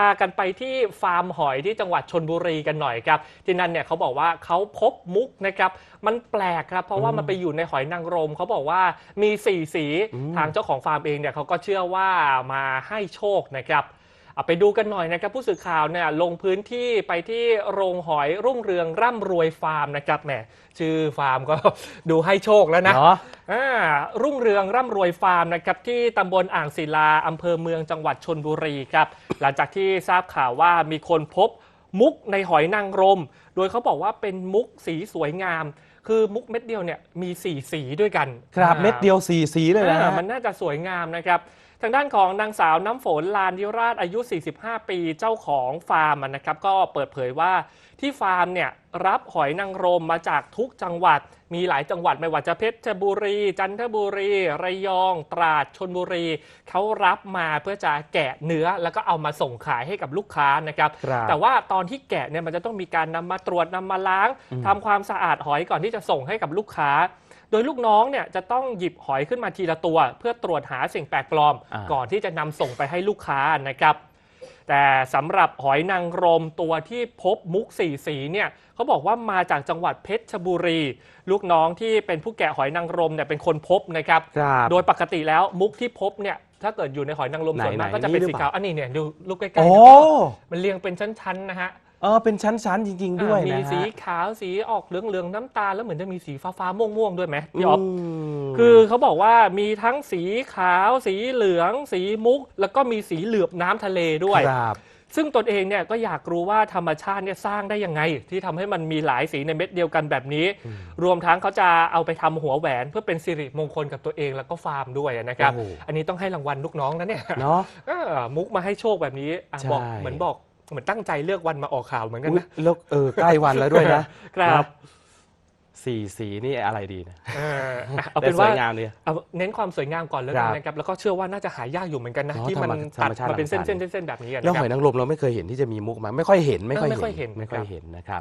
พากันไปที่ฟาร์มหอยที่จังหวัดชนบุรีกันหน่อยครับ ที่นั่นเนี่ยเขาบอกว่าเขาพบมุกนะครับมันแปลกครับ เพราะว่ามันไปอยู่ในหอยนางรมเขาบอกว่ามีสี่สีทางเจ้าของฟาร์มเองเนี่ยเขาก็เชื่อว่ามาให้โชคนะครับ เอาไปดูกันหน่อยนะครับผู้สื่อข่าวเนี่ยลงพื้นที่ไปที่โรงหอยรุ่งเรืองร่ำรวยฟาร์มนะครับแหมชื่อฟาร์มก็ ดูให้โชคแล้วนะเนาะอ่ารุ่งเรืองร่ำรวยฟาร์มนะครับที่ตำบลอ่างศิลาอำเภอเมืองจังหวัดชนบุรีครับ หลังจากที่ทราบข่าวว่ามีคนพบมุกในหอยนางรม โดยเขาบอกว่าเป็นมุกสีสวยงาม คือมุกเม็ดเดียวเนี่ยมีสีสีด้วยกันครับอ่า เม็ดเดียวสี่สีเลยนะอ่าฮะ มันน่าจะสวยงามนะครับ ทางด้านของนางสาวน้ำฝนลานยิราชอายุ 45 ปีเจ้าของฟาร์มอะนะครับ ก็เปิดเผยว่าที่ฟาร์มเนี่ยรับหอยนางรมมาจากทุกจังหวัด มีหลายจังหวัดไม่ว่าจะเพชรบุรี จันทบุรี ระยอง ตราดชนบุรี เขารับมาเพื่อจะแกะเนื้อแล้วก็เอามาส่งขายให้กับลูกค้านะครับครับแต่ว่าตอนที่แกะเนี่ยมันจะต้องมีการนำมาตรวจนำมาล้างทำความสะอาดหอยก่อนที่จะส่งให้กับลูกค้า โดยลูกน้องเนี่ยจะต้องหยิบหอยขึ้นมาทีละตัว เพื่อตรวจหาสิ่งแปลกปลอม อ่า ก่อนที่จะนำส่งไปให้ลูกค้านะครับ แต่สำหรับหอยนางรมตัวที่พบมุกสีสีเนี่ยเขาบอกว่ามาจากจังหวัดเพชรบุรี ลูกน้องที่เป็นผู้แกะหอยนางรมเนี่ยเป็นคนพบนะครับ ครับ โดยปกติแล้วมุกที่พบเนี่ยถ้าเกิดอยู่ในหอยนางรมไหนส่วนมากไหนก็จะเป็นนี่หรือสีเปล่า ขาวอันนี้เนี่ยดูลูกใกล้ๆโอ้นะมันเรียงเป็นชั้นๆนะฮะ เออเป็นชั้นๆจริง ๆ ด้วยอ่ามีนะฮะสีขาวสีออกเหลืองๆน้ำตาลแล้วเหมือนจะมีสีฟ้าๆม่วงๆด้วยไหมพี่อ๊อฟมคือเขาบอกว่ามีทั้งสีขาวสีเหลือง สีมุก แล้วก็มีสีเหลือบน้ำทะเลด้วย ครับ ซึ่งตนเองเนี่ยก็อยากรู้ว่าธรรมชาติเนี่ยสร้างได้ยังไง ที่ทำให้มันมีหลายสีในเม็ดเดียวกันแบบนี้ รวมทั้งเขาจะเอาไปทำหัวแหวน เพื่อเป็นสิริมงคลกับตัวเองแล้วก็ฟาร์มด้วยนะครับ โอ้โห อันนี้ต้องให้รางวัลลูกน้องนะเนี่ยเนาะ เออมุกมาให้โชคแบบนี้อะใช่ บอกเหมือนบอก เหมือนตั้งใจเลือกวันมาออกข่าวเหมือนกันอุ๊ยนะแล้วเออใกล้วันแล้วด้วยนะครับสี่สีนี่อะไรดีนะเอออะเอาแต่เป็นสว่าวยงามดีเอาเน้นความสวยงามก่อนแล้วคกัรันบนะครับแล้วก็เชื่อว่าน่าจะหายากอยู่เหมือนกันนะเนาะที่มันธรตัรดมชาติมาเป็นเส้นธรรมชาติๆๆๆแบบนี้กันแล้วนะคหรับอยนางรมเราไม่เคยเห็นที่จะมีมุกมาไม่ค่อยเห็นไม่ค่อยเออไม่ค่อยเห็เห็นนไม่ค่อยเห็นนะครับ